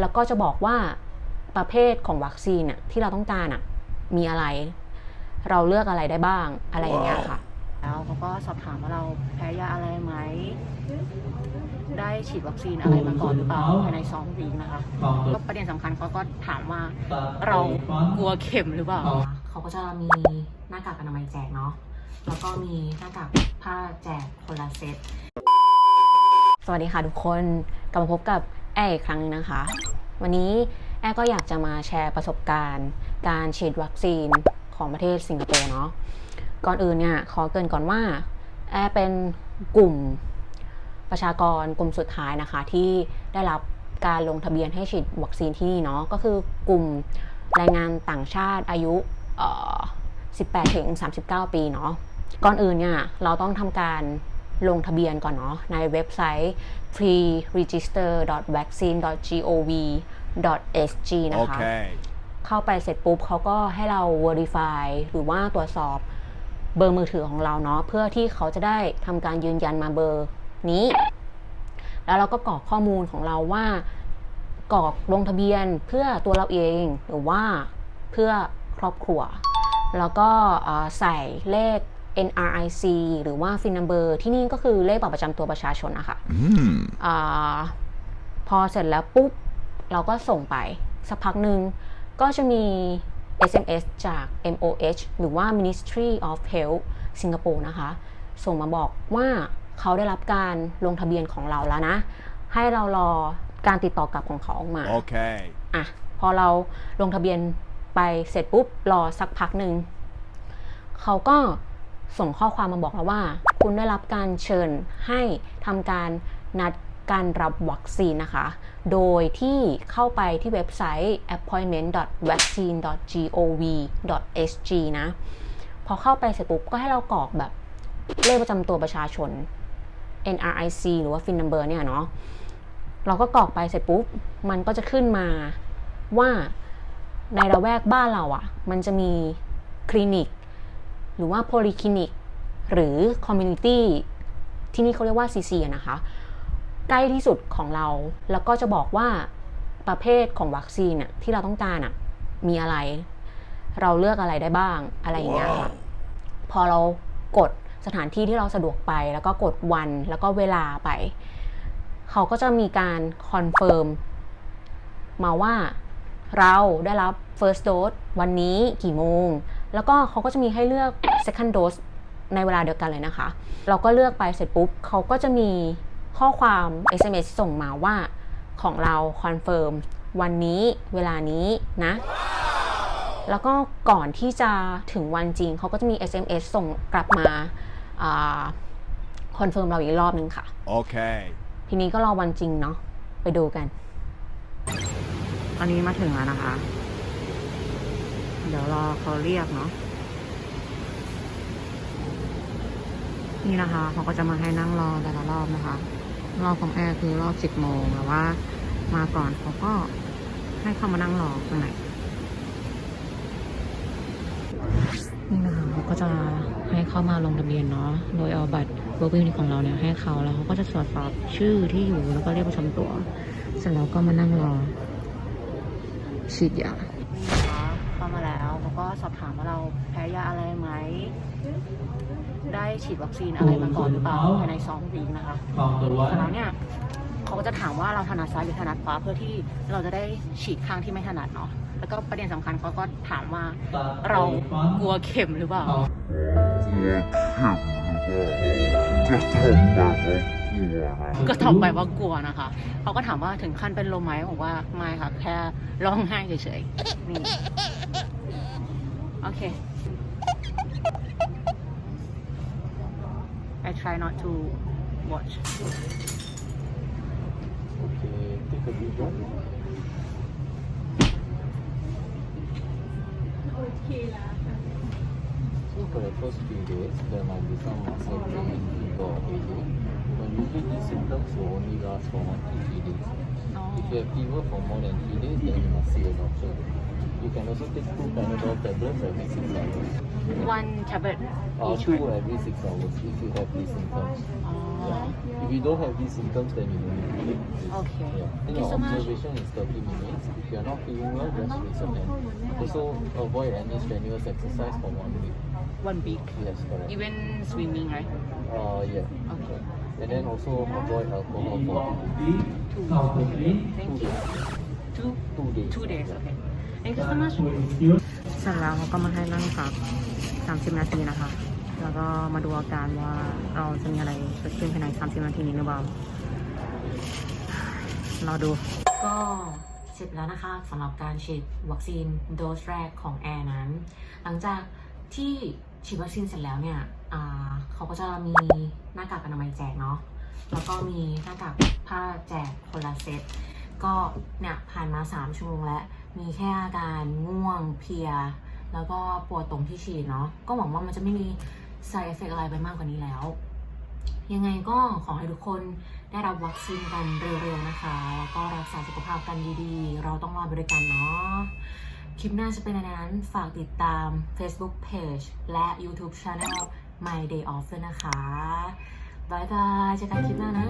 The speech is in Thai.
แล้วก็จะบอกว่าประเภทของวัคซีนน่ะที่เราต้องการอะมีอะไร เราเลือกอะไรได้บ้างอะไรอย่างเงี้ยค่ะ แล้วเขาก็สอบถามว่าเราแพ้ยาอะไรไหม ได้ฉีดวัคซีนอะไรมาก่อนหรือเปล่าภายในสองวีคนะคะก็ประเด็นสำคัญเขาก็ถามว่าเรากลัวเข็มหรือเปล่า เขาก็จะมีหน้ากากอนามัยแจกเนาะ แล้วก็มีหน้ากากผ้าแจกคนละเซต สวัสดีค่ะทุกคน กลับมาพบกับ แอร์อีกครั้งนะคะ วันนี้แอร์ก็อยากจะมาแชร์ประสบการณ์ การฉีดวัคซีนของประเทศสิงคโปร์เนาะก่อนอื่นเนี่ยขอเกรินก่อนว่าแอร์เป็นกลุ่มประชากรกลุ่มสุดท้ายนะคะ ที่ได้รับการลงทะเบียนให้ฉีดวัคซีนที่นี่เนาะก็คือกลุ่มแรงงานต่างชาติอายุ18ถึง39 ปีเนาะก่อนอื่นเนี่ยเราต้องทำการ ลงทะเบียนก่อนเนาะในเว็บไซต์ pre-register.vaccine.gov.sg นะคะ Okay. เข้าไปเสร็จปุ๊บเขาก็ให้เรา verify หรือว่าตรวจสอบเบอร์มือถือของเราเนาะเพื่อที่เขาจะได้ทำการยืนยันมาเบอร์นี้ แล้วเราก็กรอกข้อมูลของเราว่ากรอกลงทะเบียนเพื่อตัวเราเองหรือว่าเพื่อครอบครัว แล้วก็เอ่อใส่เลข NRIC หรือว่า FIN number ที่นี่ก็คือเลขบัตรประจำตัวประชาชนนะคะ Hmm. อาพอเสร็จแล้วปุ๊บ เราก็ส่งไป สักพักหนึ่งก็จะมี SMS จาก MOH หรือว่า Ministry of Health สิงคโปร์นะคะ ส่งมาบอกว่าเขาได้รับการลงทะเบียนของเราแล้วนะ ให้เรารอการติดต่อกลับของเขาออกมา Okay. อะพอเราลงทะเบียนไปเสร็จปุ๊บรอสักพักหนึ่งเขาก็ ส่งข้อความมาบอกเราว่า คุณได้รับการเชิญให้ทำการนัดการรับวัคซีนนะคะ โดยที่เข้าไปที่เว็บไซต์ appointment.vaccine.gov.sg นะ พอเข้าไปเสร็จปุ๊บก็ให้เรากรอกแบบเลขประจำตัวประชาชน NRIC หรือว่า FIN number เนี่ยเนาะ เราก็กรอกไปเสร็จปุ๊บ มันก็จะขึ้นมาว่าในระแวกบ้านเราอะ่ะ มันจะมีคลินิก หรือว่าโพลีคลินิก หรือคอมมูนิตี้ที่นี่เขาเรียกว่า CC อะนะคะ ใกล้ที่สุดของเรา แล้วก็จะบอกว่าประเภทของวัคซีนอะที่เราต้องการอะมีอะไร เราเลือกอะไรได้บ้างอะไรอย่างเงี้ยค่ะ พอเรากดสถานที่ที่เราสะดวกไป แล้วก็กดวันแล้วก็เวลาไป เขาก็จะมีการคอนเฟิร์มมาว่าเราได้รับ first dose วันนี้กี่โมง แล้วก็เขาก็จะมีให้เลือก second dose ในเวลาเดียวกันเลยนะคะ เราก็เลือกไปเสร็จปุ๊บเขาก็จะมีข้อความ SMS ส่งมาว่าของเราคอนเฟิร์มวันนี้เวลานี้นะ แล้วก็ก่อนที่จะถึงวันจริง เขาก็จะมี SMS ส่งกลับมาคอนเฟิร์มเราอีกรอบนึงค่ะ Okay. ทีนี้ก็รอวันจริงเนาะไปดูกัน ตอนนี้มาถึงแล้วนะคะ เดี๋ยวรอเขาเรียกเนาะนี่นะคะเขาก็จะมาให้นั่งรอแต่ละรอบนะคะ รอบของแอร์คือรอบสิบโมงแต่ว่า มาก่อนเขาก็ให้เข้ามานั่งรอข้างในนี่นะคะเขาก็จะให้เข้ามาลงทะเบียนเนาะโดยเอาบัตรเบอร์บิของเราเนี่ยให้เขาแล้วเขาก็จะตรวจสอบชื่อที่อยู่แล้วก็เรียกประจำตัว เสร็จแล้วก็มานั่งรอฉีดยา เข้ามาแล้วเขาก็สอบถามว่าเราแพ้ยาอะไรไหม ได้ฉีดวัคซีนอะไรมาก่อนหรือเปล่าภายในสองวีคนะคะเสร็จแล้วเนี่ยเขาก็จะถามว่าเราถนัดซ้ายหรือถนัดขวาเพื่อที่เราจะได้ฉีดข้างที่ไม่ถนัดเนาะแล้วก็ประเด็นสำคัญเขาก็ถามว่าเรากลัวเข็มหรือเปล่าก็ ตอบไปว่ากลัวนะคะ เขาก็ถามว่าถึงขั้นเป็นลมไหมผมว่าไม่ค่ะ แค่ร้องไห้เฉยๆ นี่ โอเค I try not to watch Okay, take a deep breath. So for the first few days, there might be some muscle pain and the these symptoms will only last for one to three days. If you have oh. fever for more than three days, then you must see a doctor. You can also take two Panadol tablets every six hours. One tablet Or each two one. every six hours if you have these symptoms. Oh, Yeah. If you don't have these symptoms, then you don't need to take this. okay. Yeah. Then your observation is 30 minutes. If you are not feeling well, just raise your hand. Also, avoid any strenuous exercise for one week. One week. Yes, correct. Even swimming, right? Uh, yeah. Okay. And then also avoid alcohol for two thank you two two days. two days okay thank you so much เสร็จแล้วเขาก็มาให้นั่งพัก30 นาทีนะคะ แล้วก็มาดูอาการว่าเราจะมีอะไรเกิดขึ้นภายใน 30 นาทีนี้หรือเปล่ารอดู ก็เสร็จแล้วนะคะสำหรับการฉีดวัคซีนโดสแรกของแอร์นั้น หลังจากที่ฉีดวัคซีนเสร็จแล้วเนี่ย เขาก็จะมีหน้ากากอนามัยแจกเนาะแล้วก็มีหน้ากากผ้าแจกคนละเซตก็เนี่ยผ่านมา 3 ชั่วโมงแล้ว มีแค่อาการง่วงเพลีย แล้วก็ปวดตรงที่ฉีดเนาะก็หวังว่ามันจะไม่มี side effect อะไรไปมากกว่านี้แล้ว ยังไงก็ขอให้ทุกคนได้รับวัคซีนกันเร็วๆนะคะ แล้วก็รักษาสุขภาพกันดีๆ เราต้องรอดไปด้วยกันเนาะคลิปหน้าจะเป็นอะไรนั้น ฝากติดตาม Facebook Page และ YouTube Channel My Day Off ด้วยนะคะบายบายเจอกันคลิปหน้านะ